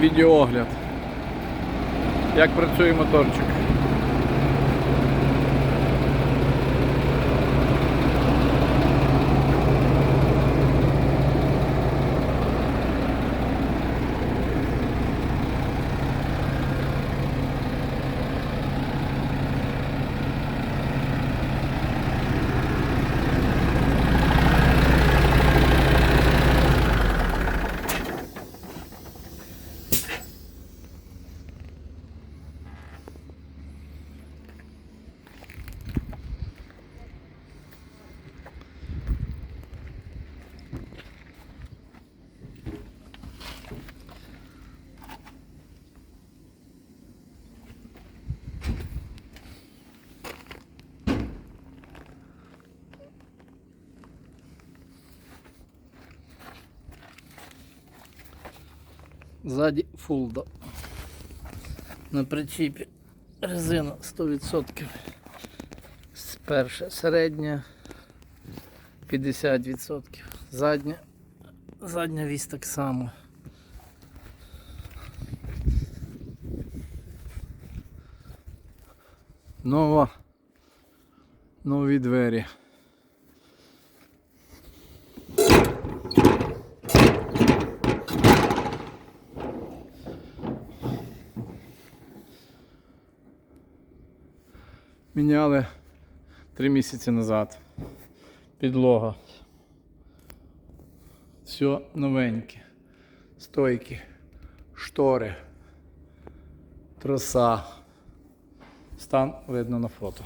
відеоогляд. Як працює моторчик. Ззаді фулда. На причіпі резина 100%. Перша середня 50%. Задня, задня вісь так само. Нова. Нові двері. Міняли три місяці назад. Підлога. Все новеньке. Стойки, штори, троса. Стан видно на фото.